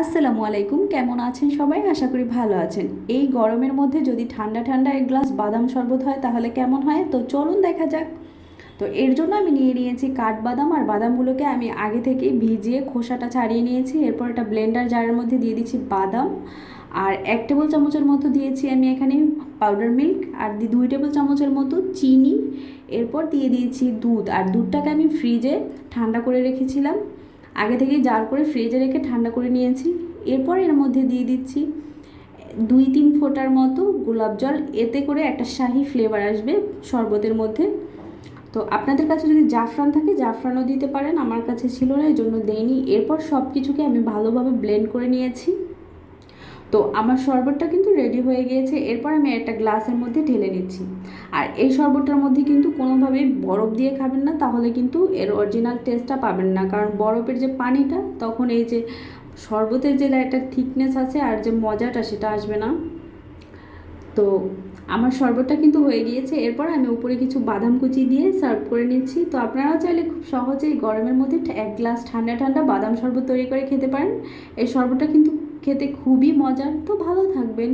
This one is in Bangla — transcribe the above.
আসসালামু আলাইকুম, কেমন আছেন সবাই? আশা করি ভালো আছেন। এই গরমের মধ্যে যদি ঠান্ডা ঠান্ডা এক গ্লাস বাদাম শরবত হয়, তাহলে কেমন হয়? তো চলুন দেখা যাক। তো এর জন্য আমি নিয়ে নিয়েছি কাঠবাদাম আর বাদামগুলোকে আমি আগে থেকেই ভিজিয়ে খোসাটা ছাড়িয়ে নিয়েছি। এরপর একটা ব্লেন্ডার জারের মধ্যে দিয়ে দিচ্ছি বাদাম। আর এক টেবিল চামচের মতো দিয়েছি আমি এখানে পাউডার মিল্ক আর দি, দুই টেবিল চামচের মতো চিনি। এরপর দিয়ে দিয়েছি দুধ। আর দুধটাকে আমি ফ্রিজে ঠান্ডা করে রেখেছিলাম। আগে থেকেই জার করে ফ্রিজে রেখে ঠান্ডা করে নিয়েছি। এরপর এর মধ্যে দিয়ে দিচ্ছি দুই তিন ফোঁটার মতো গোলাপ জল। এতে করে একটা শাহি ফ্লেভার আসবে শরবতের মধ্যে। তো আপনাদের কাছে যদি জাফরান থাকে, জাফরানও দিতে পারেন। আমার কাছে ছিল না এই জন্য দেয়নি এরপর সব কিছুকে আমি ভালোভাবে ব্লেন্ড করে নিয়েছি। তো আমার শরবতটা কিন্তু রেডি হয়ে গিয়েছে, এরপর আমি একটা গ্লাসের মধ্যে ঢেলে নিচ্ছি। আর এই শরবতটার মধ্যে কিন্তু কোনোভাবেই বরফ দিয়ে খাবেন না, তাহলে কিন্তু এর অরিজিনাল টেস্টটা পাবেন না। কারণ বরফের যে পানিটা, তখন এই যে শরবতের যে একটা থিকনেস আছে আর যে মজাটা, সেটা আসবে না। তো আমার শরবতটা কিন্তু হয়ে গিয়েছে, এরপর আমি উপরে কিছু বাদাম কুচি দিয়ে সার্ভ করে নিচ্ছি। তো আপনারাও চাইলে খুব সহজেই গরমের মধ্যে এক গ্লাস ঠান্ডা ঠান্ডা বাদাম শরবত তৈরি করে খেতে পারেন। এই শরবতটা কিন্তু খেতে খুবই মজার তো ভালো থাকবেন।